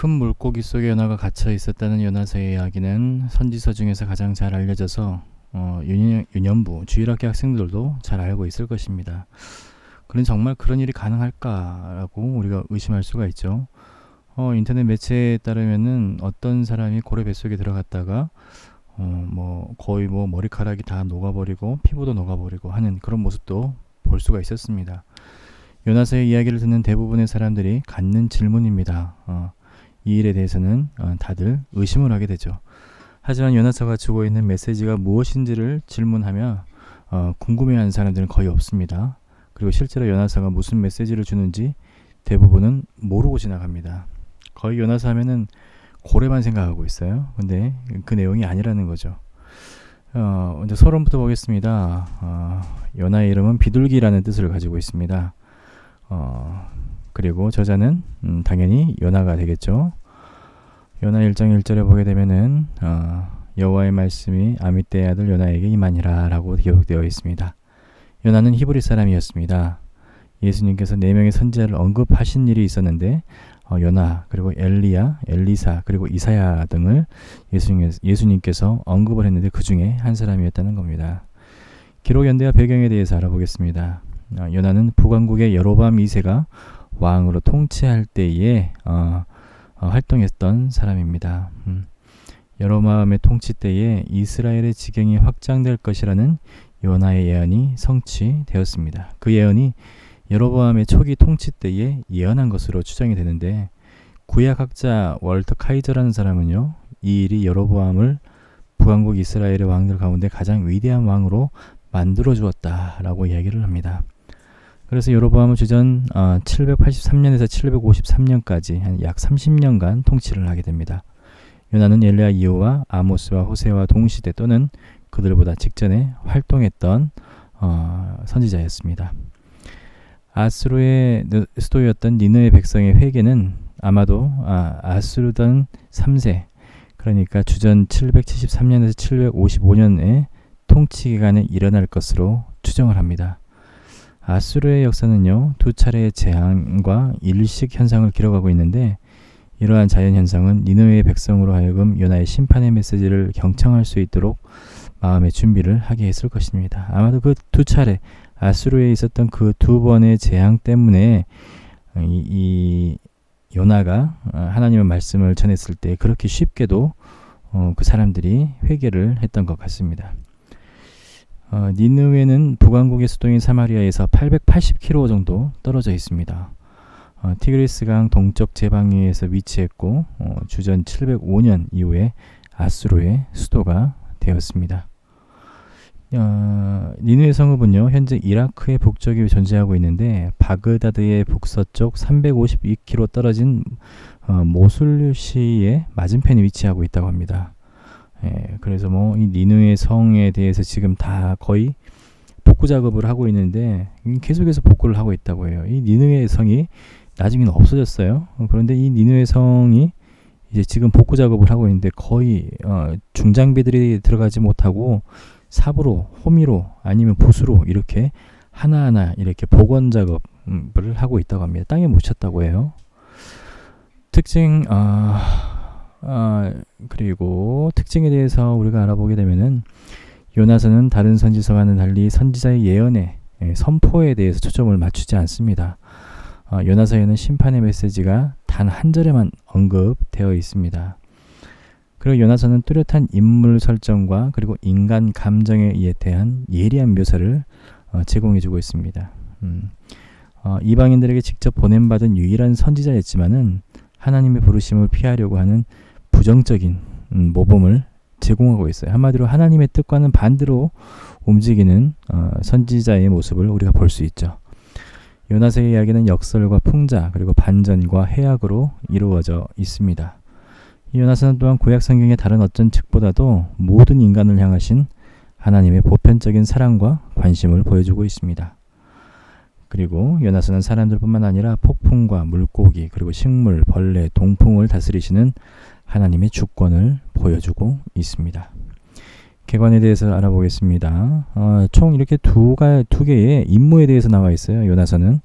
큰 물고기 속에 연화가 갇혀 있었다는 연화서의 이야기는 선지서 중에서 가장 잘 알려져서 어, 유년, 유년 부 주일학교 학생들도 잘 알고 있을 것입니다. 그런 정말 그런 일이 가능할까라고 우리가 의심할 수가 있죠. 어, 인터넷 매체에 따르면은 어떤 사람이 고래 뱃속에 들어갔다가 어, 뭐 거의 뭐 머리카락이 다 녹아버리고 피부도 녹아버리고 하는 그런 모습도 볼 수가 있었습니다. 요나서의 이야기를 듣는 대부분의 사람들이 갖는 질문입니다. 어, 이 일에 대해서는 어, 다들 의심을 하게 되죠. 하지만 요나서가 주고 있는 메시지가 무엇인지를 질문하며 어, 궁금해하는 사람들은 거의 없습니다. 그리고 실제로 요나서가 무슨 메시지를 주는지 대부분은 모르고 지나갑니다. 거의 요나서 하면은 고래만 생각하고 있어요. 근데 그 내용이 아니라는 거죠. 어, 먼저 서론부터 보겠습니다. 어, 요나의 이름은 비둘기라는 뜻을 가지고 있습니다. 어, 그리고 저자는 음, 당연히 요나가 되겠죠. 요나 1장 1절에 보게 되면은 어, 여호와의 말씀이 아미떼의 아들 요나에게 임하니라라고 기록되어 있습니다. 요나는 히브리 사람이었습니다. 예수님께서 네 명의 선지자를 언급하신 일이 있었는데 어, 요나 그리고 엘리야, 엘리사 그리고 이사야 등을 예수님, 예수님께서 언급을 했는데 그 중에 한 사람이었다는 겁니다. 기록 연대와 배경에 대해서 알아보겠습니다. 어, 요나는 북왕국의 여로밤 2세가 왕으로 통치할 때에 어, 어, 활동했던 사람입니다. 음. 여로마음의 통치 때에 이스라엘의 지경이 확장될 것이라는 요나의 예언이 성취되었습니다. 그 예언이 여로보암의 초기 통치 때에 예언한 것으로 추정이 되는데 구약학자 월터 카이저라는 사람은요 이 일이 여로보암을 북왕국 이스라엘의 왕들 가운데 가장 위대한 왕으로 만들어 주었다라고 이야기를 합니다. 그래서 여로보암은 주전 783년에서 어, 753년까지 한 약 30년간 통치를 하게 됩니다. 요나는 엘리야 이호와 아모스와 호세와 동시대 또는 그들보다 직전에 활동했던 어, 선지자였습니다. 아스로의 수도였던 니느의 백성의 회개는 아마도 아, 아스루던 3세 그러니까 주전 773년에서 755년의 통치 기간에 일어날 것으로 추정을 합니다. 아수르의 역사는요, 두 차례의 재앙과 일식 현상을 기록하고 있는데, 이러한 자연 현상은 니느웨의 백성으로 하여금 요나의 심판의 메시지를 경청할 수 있도록 마음의 준비를 하게 했을 것입니다. 아마도 그 두 차례 아수르에 있었던 그 두 번의 재앙 때문에 이, 이 요나가 하나님의 말씀을 전했을 때 그렇게 쉽게도 어, 그 사람들이 회개를 했던 것 같습니다. 어, 니느웨는 북왕국의 수도인 사마리아에서 880km 정도 떨어져 있습니다. 어, 티그리스강 동쪽 제방위에서 위치했고 어, 주전 705년 이후에 아수르의 수도가 되었습니다. 어, 니누의 성읍은요 현재 이라크의 북쪽에 존재하고 있는데 바그다드의 북서쪽 352km 떨어진 어, 모술시의 맞은편에 위치하고 있다고 합니다. 예, 그래서 뭐 이 니누의 성에 대해서 지금 다 거의 복구 작업을 하고 있는데 계속해서 복구를 하고 있다고 해요. 이 니누의 성이 나중에는 없어졌어요. 그런데 이 니누의 성이 이제 지금 복구 작업을 하고 있는데 거의 어, 중장비들이 들어가지 못하고 삽으로, 호미로 아니면 붓으로 이렇게 하나하나 이렇게 복원 작업을 하고 있다고 합니다. 땅에 묻혔다고 해요. 특징 아 아, 그리고 특징에 대해서 우리가 알아보게 되면은 요나서는 다른 선지서와는 달리 선지자의 예언에 예, 선포에 대해서 초점을 맞추지 않습니다. 어, 요나서에는 심판의 메시지가 단 한 절에만 언급되어 있습니다. 그리고 요나서는 뚜렷한 인물 설정과 그리고 인간 감정에 대한 예리한 묘사를 어, 제공해주고 있습니다. 음, 어, 이방인들에게 직접 보냄받은 유일한 선지자였지만은 하나님의 부르심을 피하려고 하는 부정적인 음, 모범을 제공하고 있어요. 한마디로 하나님의 뜻과는 반대로 움직이는 어, 선지자의 모습을 우리가 볼 수 있죠. 요나서의 이야기는 역설과 풍자 그리고 반전과 해악으로 이루어져 있습니다. 요나서는 또한 구약 성경의 다른 어떤 책보다도 모든 인간을 향하신 하나님의 보편적인 사랑과 관심을 보여주고 있습니다. 그리고 요나서는 사람들뿐만 아니라 폭풍과 물고기 그리고 식물, 벌레, 동풍을 다스리시는 하나님의 주권을 보여주고 있습니다. 개관에 대해서 알아보겠습니다. 어, 총 이렇게 두, 가, 두 개의 임무에 대해서 나와 있어요. 요나서는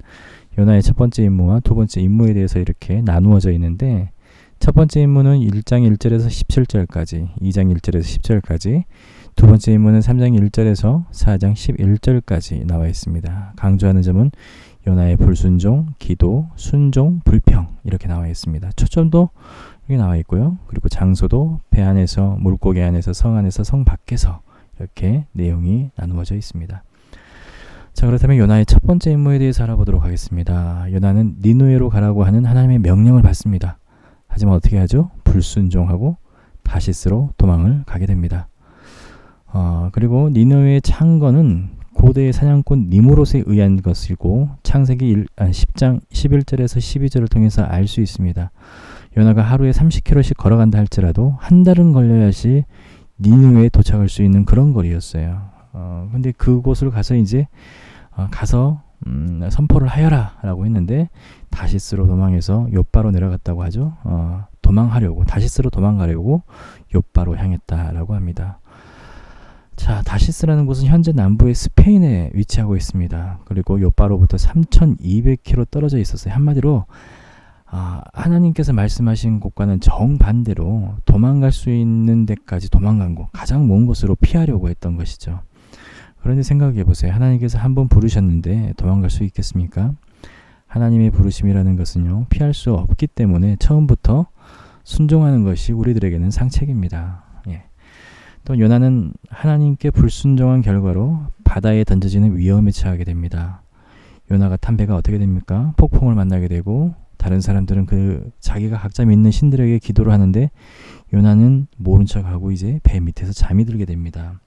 요나의 첫 번째 임무와 두 번째 임무에 대해서 이렇게 나누어져 있는데 첫 번째 인문은 1장 1절에서 17절까지, 2장 1절에서 10절까지, 두 번째 인문은 3장 1절에서 4장 11절까지 나와 있습니다. 강조하는 점은 요나의 불순종, 기도, 순종, 불평 이렇게 나와 있습니다. 초점도 여기 나와 있고요. 그리고 장소도 배 안에서 물고기 안에서 성 안에서 성 밖에서 이렇게 내용이 나누어져 있습니다. 자 그렇다면 요나의 첫 번째 임무에 대해서 알아보도록 하겠습니다. 요나는 니누에로 가라고 하는 하나님의 명령을 받습니다. 하지만 어떻게 하죠? 불순종하고 다시스로 도망을 가게 됩니다. 어, 그리고 니누의 창건은 고대의 사냥꾼 니무롯에 의한 것이고 창세기 1, 아, 10장 11절에서 12절을 통해서 알 수 있습니다. 요나가 하루에 30km씩 걸어간다 할지라도 한 달은 걸려야지 니누에 도착할 수 있는 그런 거리였어요. 어, 근데 그곳을 가서 이제 어, 가서 음, 선포를 하여라라고 했는데 다시스로 도망해서 요바로 내려갔다고 하죠. 어, 도망하려고 다시스로 도망가려고 요바로 향했다라고 합니다. 자, 다시스라는 곳은 현재 남부의 스페인에 위치하고 있습니다. 그리고 요바로부터 3,200km 떨어져 있었어요. 한마디로 아, 하나님께서 말씀하신 곳과는 정반대로 도망갈 수 있는 데까지 도망간 곳, 가장 먼 곳으로 피하려고 했던 것이죠. 그런데 생각해 보세요. 하나님께서 한 번 부르셨는데 도망갈 수 있겠습니까? 하나님의 부르심이라는 것은요, 피할 수 없기 때문에 처음부터 순종하는 것이 우리들에게는 상책입니다. 예. 또 요나는 하나님께 불순종한 결과로 바다에 던져지는 위험에 처하게 됩니다. 요나가 탄 배가 어떻게 됩니까? 폭풍을 만나게 되고 다른 사람들은 그 자기가 각자 믿는 신들에게 기도를 하는데 요나는 모른 척하고 이제 배 밑에서 잠이 들게 됩니다.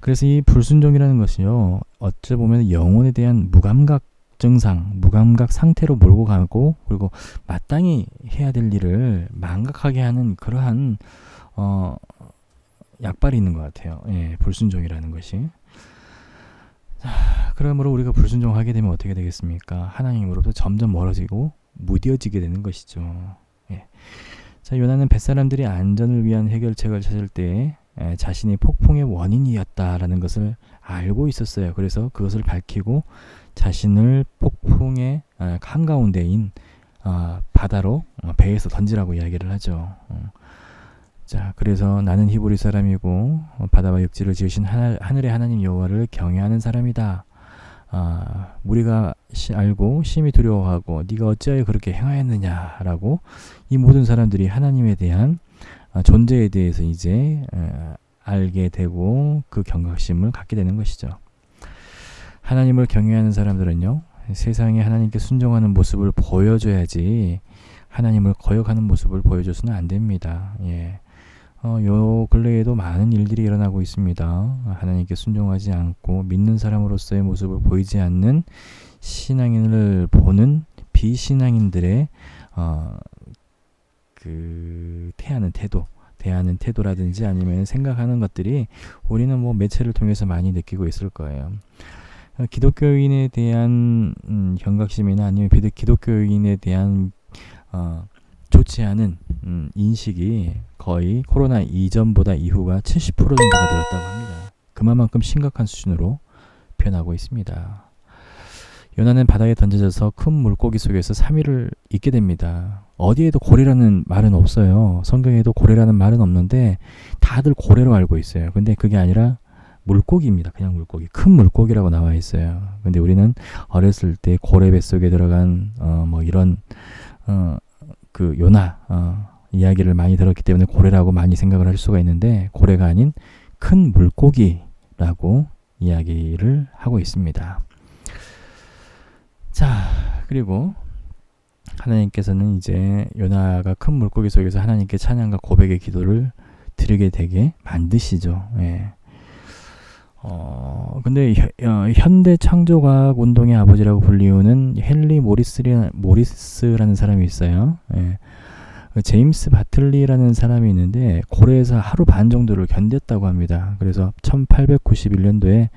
그래서 이 불순종이라는 것이요 어찌 보면 영혼에 대한 무감각 증상, 무감각 상태로 몰고 가고 그리고 마땅히 해야 될 일을 망각하게 하는 그러한 어, 약발이 있는 것 같아요. 예, 불순종이라는 것이. 자, 그러므로 우리가 불순종하게 되면 어떻게 되겠습니까? 하나님으로부터 점점 멀어지고 무뎌지게 되는 것이죠. 예. 자, 요나는 뱃사람들이 안전을 위한 해결책을 찾을 때 에, 자신이 폭풍의 원인이었다라는 것을 알고 있었어요. 그래서 그것을 밝히고 자신을 폭풍의 아, 한가운데인 어, 바다로 어, 배에서 던지라고 이야기를 하죠. 어. 자, 그래서 나는 히브리 사람이고 어, 바다와 육지를 지으신 하늘, 하늘의 하나님 여호와를 경외하는 사람이다. 아, 우리가 시, 알고 심히 두려워하고 네가 어찌하여 그렇게 행하였느냐라고 이 모든 사람들이 하나님에 대한 아, 존재에 대해서 이제 에, 알게 되고 그 경각심을 갖게 되는 것이죠. 하나님을 경외하는 사람들은요, 세상에 하나님께 순종하는 모습을 보여줘야지 하나님을 거역하는 모습을 보여줘서는 안 됩니다. 예. 어, 요 근래에도 많은 일들이 일어나고 있습니다. 하나님께 순종하지 않고 믿는 사람으로서의 모습을 보이지 않는 신앙인을 보는 비신앙인들의 어, 그 태하는 태도, 대하는 태도라든지 아니면 생각하는 것들이 우리는 뭐 매체를 통해서 많이 느끼고 있을 거예요. 어, 기독교인에 대한 음, 경각심이나 아니면 기독교인에 대한 어, 좋지 않은 음, 인식이 거의 코로나 이전보다 이후가 70% 정도가 늘었다고 합니다. 그만큼 심각한 수준으로 변하고 있습니다. 요나는 바다에 던져져서 큰 물고기 속에서 3일을 있게 됩니다. 어디에도 고래라는 말은 없어요. 성경에도 고래라는 말은 없는데 다들 고래로 알고 있어요. 근데 그게 아니라 물고기입니다. 그냥 물고기. 큰 물고기라고 나와 있어요. 근데 우리는 어렸을 때 고래 뱃속에 들어간 어 뭐 이런 어 그 요나 어 이야기를 많이 들었기 때문에 고래라고 많이 생각을 할 수가 있는데 고래가 아닌 큰 물고기라고 이야기를 하고 있습니다. 자, 그리고 하나님께서는 이제 요나가 큰 물고기 속에서 하나님께 찬양과 고백의 기도를 드리게 되게 만드시죠. 예. 어, 근데 어, 현대 창조과학 운동의 아버지라고 불리우는 헨리 모리스리, 모리스라는 사람이 있어요. 예. 그 제임스 바틀리라는 사람이 있는데 고래에서 하루 반 정도를 견뎠다고 합니다. 그래서 1891년도에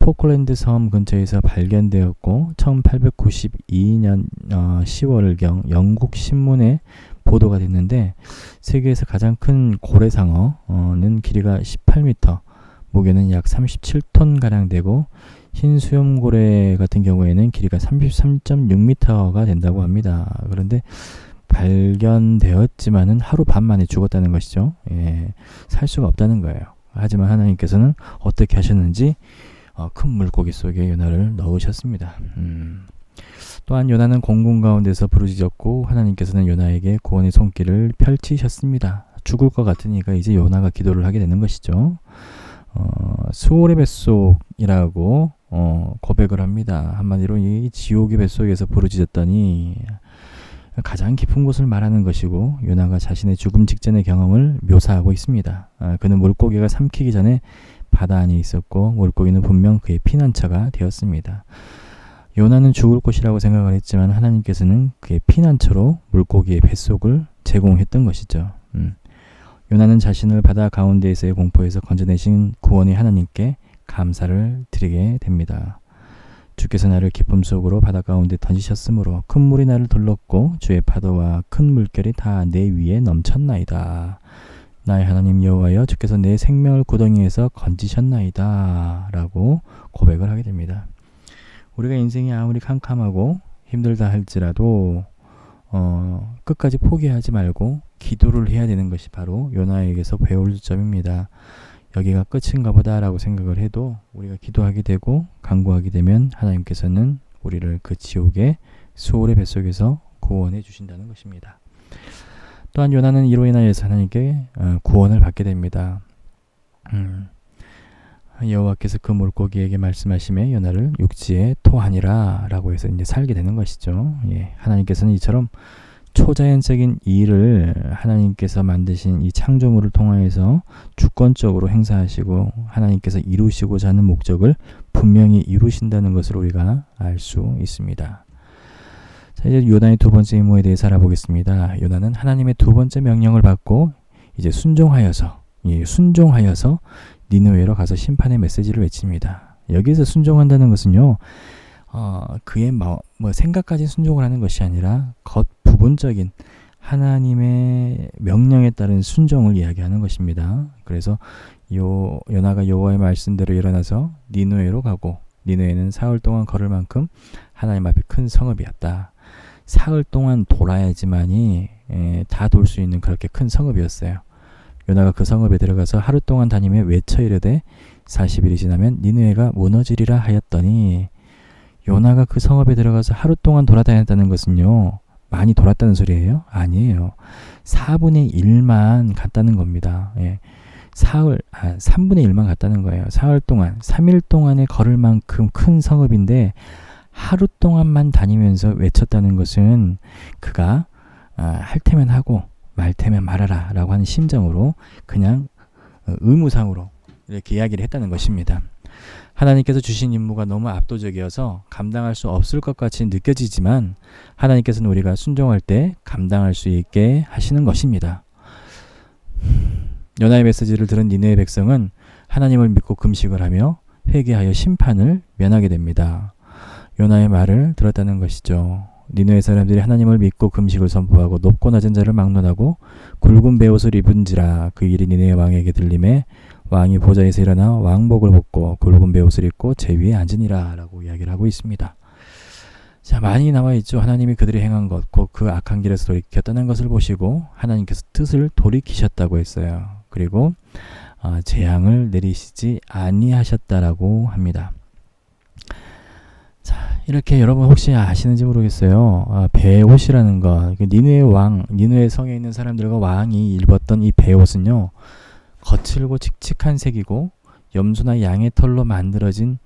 포클랜드 섬 근처에서 발견되었고 1892년 어, 10월경 영국 신문에 보도가 됐는데 세계에서 가장 큰 고래상어는 길이가 18m, 무게는 약 37톤 가량 되고 흰 수염고래 같은 경우에는 길이가 33.6m가 된다고 합니다. 그런데 발견되었지만은 하루 반 만에 죽었다는 것이죠. 예, 살 수가 없다는 거예요. 하지만 하나님께서는 어떻게 하셨는지 어, 큰 물고기 속에 요나를 넣으셨습니다. 음. 또한 요나는 공군 가운데서 부르짖었고 하나님께서는 요나에게 구원의 손길을 펼치셨습니다. 죽을 것 같으니까 이제 요나가 기도를 하게 되는 것이죠. 어, 수월의 뱃속이라고 어, 고백을 합니다. 한마디로 이 지옥의 뱃속에서 부르짖었더니 가장 깊은 곳을 말하는 것이고 요나가 자신의 죽음 직전의 경험을 묘사하고 있습니다. 아, 그는 물고기가 삼키기 전에 바다 안에 있었고 물고기는 분명 그의 피난처가 되었습니다. 요나는 죽을 곳이라고 생각을 했지만 하나님께서는 그의 피난처로 물고기의 뱃속을 제공했던 것이죠. 음. 요나는 자신을 바다 가운데에서의 공포에서 건져내신 구원의 하나님께 감사를 드리게 됩니다. 주께서 나를 기쁨 속으로 바다 가운데 던지셨으므로 큰 물이 나를 둘렀고 주의 파도와 큰 물결이 다 내 위에 넘쳤나이다. 나의 하나님 여호와여 주께서 내 생명을 구덩이에서 건지셨나이다. 라고 고백을 하게 됩니다. 우리가 인생이 아무리 캄캄하고 힘들다 할지라도 어, 끝까지 포기하지 말고 기도를 해야 되는 것이 바로 요나에게서 배울 점입니다. 여기가 끝인가 보다라고 생각을 해도 우리가 기도하게 되고 간구하게 되면 하나님께서는 우리를 그 지옥의 수월의 뱃속에서 구원해 주신다는 것입니다. 또한 요나는 이로 인하여서 하나님께 어, 구원을 받게 됩니다. 음, 여호와께서 그 물고기에게 말씀하심에 요나를 육지에 토하니라라고 해서 이제 살게 되는 것이죠. 예, 하나님께서는 이처럼 초자연적인 일을 하나님께서 만드신 이 창조물을 통하여서 주권적으로 행사하시고 하나님께서 이루시고자 하는 목적을 분명히 이루신다는 것을 우리가 알 수 있습니다. 자, 이제 요나의 두 번째 임무에 대해 살아보겠습니다. 요나는 하나님의 두 번째 명령을 받고 이제 순종하여서 예, 순종하여서 니느웨로 가서 심판의 메시지를 외칩니다. 여기서 순종한다는 것은요. 어, 그의 마, 뭐 생각까지 순종을 하는 것이 아니라 겉 부분적인 하나님의 명령에 따른 순종을 이야기하는 것입니다. 그래서 요 연하가 여호와의 말씀대로 일어나서 니누에로 가고 니누에는 사흘 동안 걸을 만큼 하나님 앞에 큰 성읍이었다. 사흘 동안 돌아야지만이 다 돌 수 있는 그렇게 큰 성읍이었어요. 요나가 그 성읍에 들어가서 하루 동안 다니며 외쳐 이르되 40일이 지나면 니누에가 무너지리라 하였더니 요나가 그 성읍에 들어가서 하루 동안 돌아다녔다는 것은요. 많이 돌았다는 소리예요? 아니에요. 4분의 1만 갔다는 겁니다. 예. 사흘, 아, 3분의 1만 갔다는 거예요. 사흘 동안, 3일 동안에 걸을 만큼 큰 성읍인데 하루 동안만 다니면서 외쳤다는 것은 그가 아, 할 테면 하고 말 테면 말하라 라고 하는 심정으로 그냥 어, 의무상으로 이렇게 이야기를 했다는 것입니다. 하나님께서 주신 임무가 너무 압도적이어서 감당할 수 없을 것 같이 느껴지지만 하나님께서는 우리가 순종할 때 감당할 수 있게 하시는 것입니다. 연하의 메시지를 들은 니네의 백성은 하나님을 믿고 금식을 하며 회개하여 심판을 면하게 됩니다. 요나의 말을 들었다는 것이죠. 니누의 사람들이 하나님을 믿고 금식을 선포하고 높고 낮은 자를 막론하고 굵은 베옷을 입은지라 그 일이 니누의 왕에게 들림에 왕이 보좌에서 일어나 왕복을 벗고 굵은 베옷을 입고 제 위에 앉으니라 라고 이야기를 하고 있습니다. 자, 많이 나와 있죠. 하나님이 그들이 행한 것, 곧 그 악한 길에서 돌이켰다는 것을 보시고 하나님께서 뜻을 돌이키셨다고 했어요. 그리고 아, 재앙을 내리시지 아니하셨다라고 합니다. 자, 이렇게 여러분 혹시 아시는지 모르겠어요. 아, 베옷이라는 것, 그 니누의 왕, 니누의 성에 있는 사람들과 왕이 입었던 이 베옷은요, 거칠고 칙칙한 색이고 염소나 양의 털로 만들어진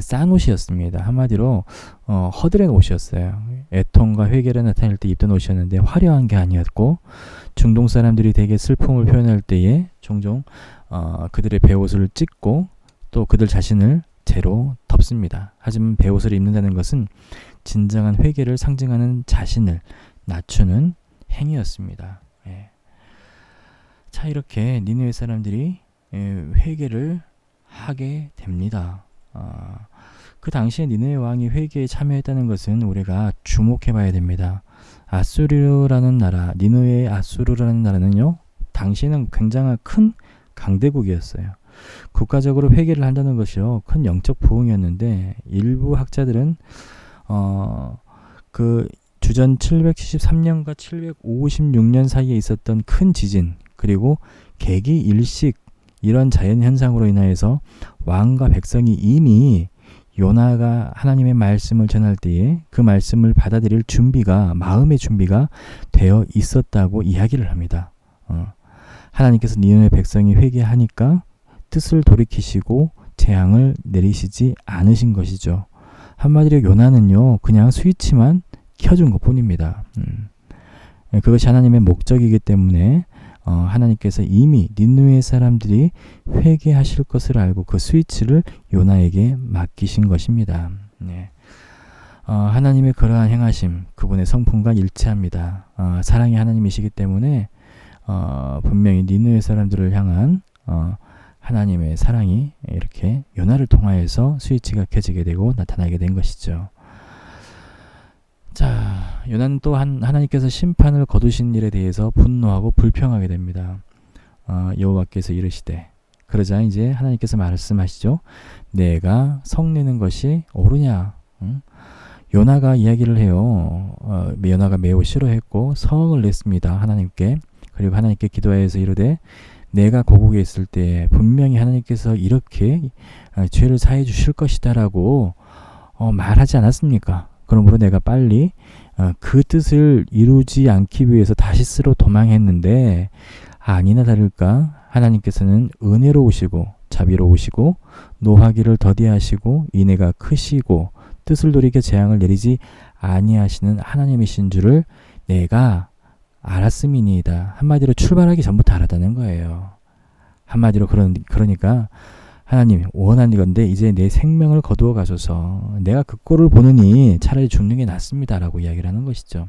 싼 옷이었습니다. 한마디로 어, 허드렛 옷이었어요. 애통과 회개를 나타낼 때 입던 옷이었는데 화려한 게 아니었고 중동 사람들이 되게 슬픔을 표현할 때에 종종 어, 그들의 배옷을 찢고 또 그들 자신을 재로 덮습니다. 하지만 배옷을 입는다는 것은 진정한 회개를 상징하는 자신을 낮추는 행위였습니다. 예. 자 이렇게 니느웨 사람들이 회개를 하게 됩니다. 아, 그 당시에 니느웨 왕이 회개에 참여했다는 것은 우리가 주목해 봐야 됩니다. 아수르라는 나라, 니느웨의 아수르라는 나라는요, 당시에는 굉장한 큰 강대국이었어요. 국가적으로 회개를 한다는 것이요, 큰 영적 부흥이었는데 일부 학자들은 어, 그 주전 773년과 756년 사이에 있었던 큰 지진 그리고 계기 일식 이런 자연 현상으로 인하여서 왕과 백성이 이미 요나가 하나님의 말씀을 전할 때에 그 말씀을 받아들일 준비가 마음의 준비가 되어 있었다고 이야기를 합니다. 어. 하나님께서 니은의 백성이 회개하니까 뜻을 돌이키시고 재앙을 내리시지 않으신 것이죠. 한마디로 요나는요 그냥 스위치만 켜준 것뿐입니다. 음. 그것이 하나님의 목적이기 때문에 어, 하나님께서 이미 니누의 사람들이 회개하실 것을 알고 그 스위치를 요나에게 맡기신 것입니다. 네. 어, 하나님의 그러한 행하심 그분의 성품과 일치합니다. 어, 사랑의 하나님이시기 때문에 어, 분명히 니누의 사람들을 향한 어, 하나님의 사랑이 이렇게 요나를 통하여서 스위치가 켜지게 되고 나타나게 된 것이죠. 자, 요나는 또 한, 하나님께서 심판을 거두신 일에 대해서 분노하고 불평하게 됩니다. 어, 여호와께서 이르시되 그러자 이제 하나님께서 말씀하시죠. 내가 성내는 것이 옳으냐? 응? 요나가 이야기를 해요. 어, 요나가 매우 싫어했고 성을 냈습니다. 하나님께. 그리고 하나님께 기도하여서 이르되 내가 고국에 있을 때 분명히 하나님께서 이렇게 어, 죄를 사해 주실 것이다라고 어, 말하지 않았습니까? 그러므로 내가 빨리 어, 그 뜻을 이루지 않기 위해서 다시스로 도망했는데 아니나 다를까 하나님께서는 은혜로우시고 자비로우시고 노하기를 더디하시고 인애가 크시고 뜻을 돌이켜 재앙을 내리지 아니하시는 하나님이신 줄을 내가 알았음이니이다. 한마디로 출발하기 전부터 알았다는 거예요. 한마디로 그런 그러니까 하나님 원한 이건데 이제 내 생명을 거두어 가소서 내가 그 꼴을 보느니 차라리 죽는 게 낫습니다라고 이야기를 하는 것이죠.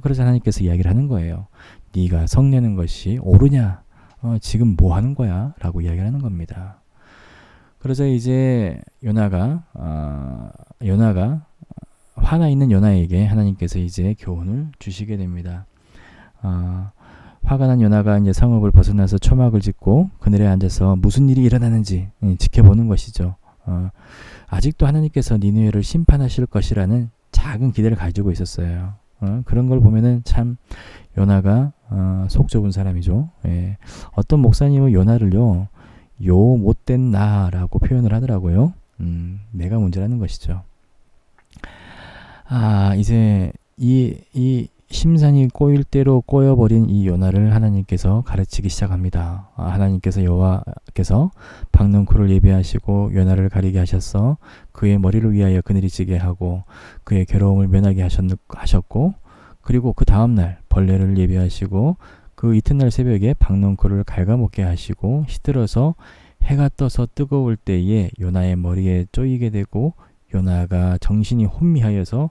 그래서 하나님께서 이야기를 하는 거예요. 네가 성내는 것이 옳으냐? 어, 지금 뭐 하는 거야? 라고 이야기를 하는 겁니다. 그러자 이제 요나가 어, 요나가 화나 있는 요나에게 하나님께서 이제 교훈을 주시게 됩니다. 어, 화가 난 요나가 이제 성읍을 벗어나서 초막을 짓고 그늘에 앉아서 무슨 일이 일어나는지 예, 지켜보는 것이죠. 어, 아직도 하나님께서 니누에를 심판하실 것이라는 작은 기대를 가지고 있었어요. 어, 그런 걸 보면은 참 요나가 어, 속 좁은 사람이죠. 예. 어떤 목사님은 요나를요, 요 못된 나라고 표현을 하더라고요. 음, 내가 문제라는 것이죠. 아, 이제 이, 이 심산이 꼬일 대로 꼬여버린 이 요나를 하나님께서 가르치기 시작합니다. 아, 하나님께서 여호와께서 박능쿨을 예배하시고 요나를 가리게 하셨어 그의 머리를 위하여 그늘이 지게 하고 그의 괴로움을 면하게 하셨고 그리고 그 다음날 벌레를 예배하시고 그 이튿날 새벽에 박능쿨을 갉아먹게 하시고 시들어서 해가 떠서 뜨거울 때에 요나의 머리에 쪼이게 되고 요나가 정신이 혼미하여서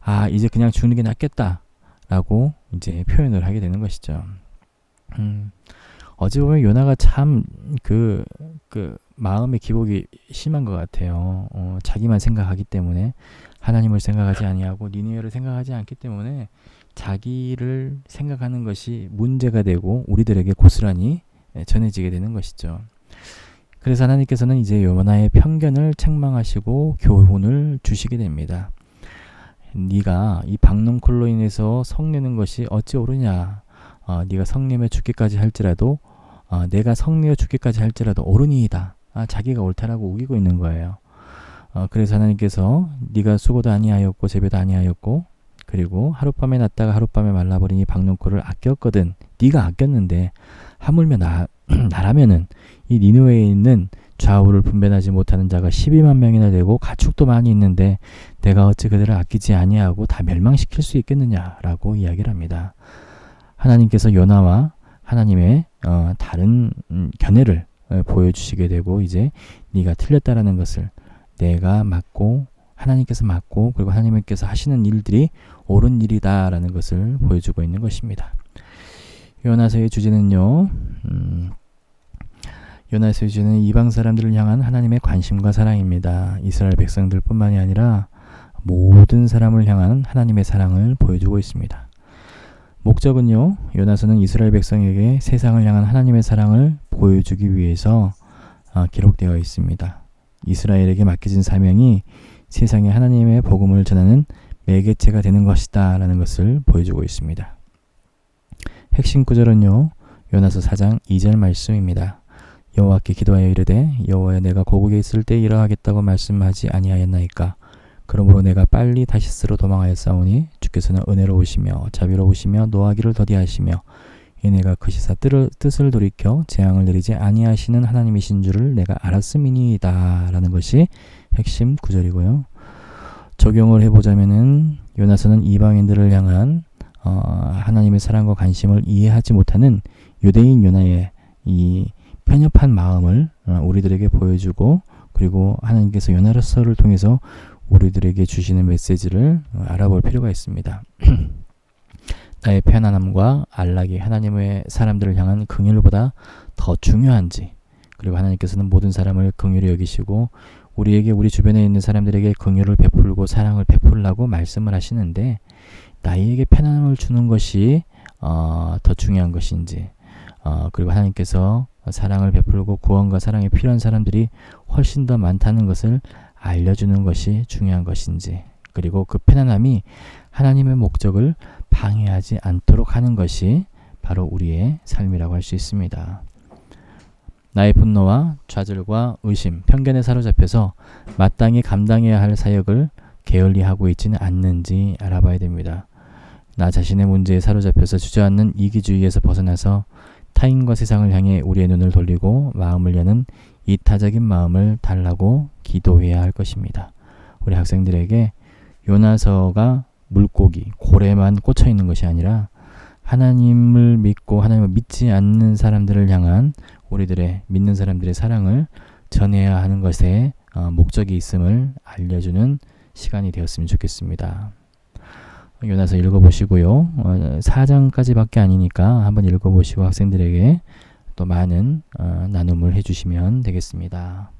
아 이제 그냥 죽는 게 낫겠다 라고 이제 표현을 하게 되는 것이죠. 음, 어찌 보면 요나가 참 그, 그, 마음의 기복이 심한 것 같아요. 어, 자기만 생각하기 때문에 하나님을 생각하지 아니하고 니느웨를 생각하지 않기 때문에 자기를 생각하는 것이 문제가 되고 우리들에게 고스란히 전해지게 되는 것이죠. 그래서 하나님께서는 이제 요나의 편견을 책망하시고 교훈을 주시게 됩니다. 네가 이 박농콜로 인해서 성내는 것이 어찌 옳으냐? 어, 네가 성내며 죽기까지 할지라도 어, 내가 성내어 죽기까지 할지라도 옳으니이다. 아, 자기가 옳다라고 우기고 있는 거예요. 어, 그래서 하나님께서 네가 수고도 아니하였고 재배도 아니하였고 그리고 하룻밤에 났다가 하룻밤에 말라버린 이 박농콜을 아꼈거든. 네가 아꼈는데 하물며 나, 나라면은 이 니누웨에 있는 좌우를 분별하지 못하는 자가 12만 명이나 되고 가축도 많이 있는데 내가 어찌 그들을 아끼지 아니하고 다 멸망시킬 수 있겠느냐라고 이야기를 합니다. 하나님께서 요나와 하나님의 어, 다른 음, 견해를 어, 보여주시게 되고 이제 네가 틀렸다라는 것을 내가 맞고 하나님께서 맞고 그리고 하나님께서 하시는 일들이 옳은 일이다라는 것을 보여주고 있는 것입니다. 요나서의 주제는요. 음, 요나의 주는 이방 사람들을 향한 하나님의 관심과 사랑입니다. 이스라엘 백성들뿐만이 아니라 모든 사람을 향한 하나님의 사랑을 보여주고 있습니다. 목적은요, 요나서는 이스라엘 백성에게 세상을 향한 하나님의 사랑을 보여주기 위해서 어, 기록되어 있습니다. 이스라엘에게 맡겨진 사명이 세상에 하나님의 복음을 전하는 매개체가 되는 것이다 라는 것을 보여주고 있습니다. 핵심 구절은요. 요나서 4장 2절 말씀입니다. 여호와께 기도하여 이르되 여호와여 내가 고국에 있을 때 이러하겠다고 말씀하지 아니하였나이까 그러므로 내가 빨리 다시스로 도망하였사오니 주께서는 은혜로우시며 자비로우시며 노하기를 더디하시며 이 내가 그 시사 뜻을 돌이켜 재앙을 내리지 아니하시는 하나님이신 줄을 내가 알았음이니이다 라는 것이 핵심 구절이고요. 적용을 해보자면은 요나서는 이방인들을 향한 어, 하나님의 사랑과 관심을 이해하지 못하는 유대인 요나의 이 편협한 마음을 어, 우리들에게 보여주고 그리고 하나님께서 요나서를 통해서 우리들에게 주시는 메시지를 어, 알아볼 필요가 있습니다. 나의 편안함과 안락이 하나님의 사람들을 향한 긍휼보다 더 중요한지 그리고 하나님께서는 모든 사람을 긍휼히 여기시고 우리에게 우리 주변에 있는 사람들에게 긍휼을 베풀고 사랑을 베풀라고 말씀을 하시는데 나에게 편안함을 주는 것이 어, 더 중요한 것인지 어, 그리고 하나님께서 사랑을 베풀고 구원과 사랑이 필요한 사람들이 훨씬 더 많다는 것을 알려주는 것이 중요한 것인지 그리고 그 편안함이 하나님의 목적을 방해하지 않도록 하는 것이 바로 우리의 삶이라고 할 수 있습니다. 나의 분노와 좌절과 의심, 편견에 사로잡혀서 마땅히 감당해야 할 사역을 게을리 하고 있지는 않는지 알아봐야 됩니다. 나 자신의 문제에 사로잡혀서 주저앉는 이기주의에서 벗어나서 타인과 세상을 향해 우리의 눈을 돌리고 마음을 여는 이타적인 마음을 달라고 기도해야 할 것입니다. 우리 학생들에게 요나서가 물고기, 고래만 꽂혀 있는 것이 아니라 하나님을 믿고 하나님을 믿지 않는 사람들을 향한 우리들의 믿는 사람들의 사랑을 전해야 하는 것에 어, 목적이 있음을 알려주는 시간이 되었으면 좋겠습니다. 요나서 읽어보시고요. 어, 4장까지밖에 아니니까 한번 읽어보시고 학생들에게 또 많은 어, 나눔을 해주시면 되겠습니다.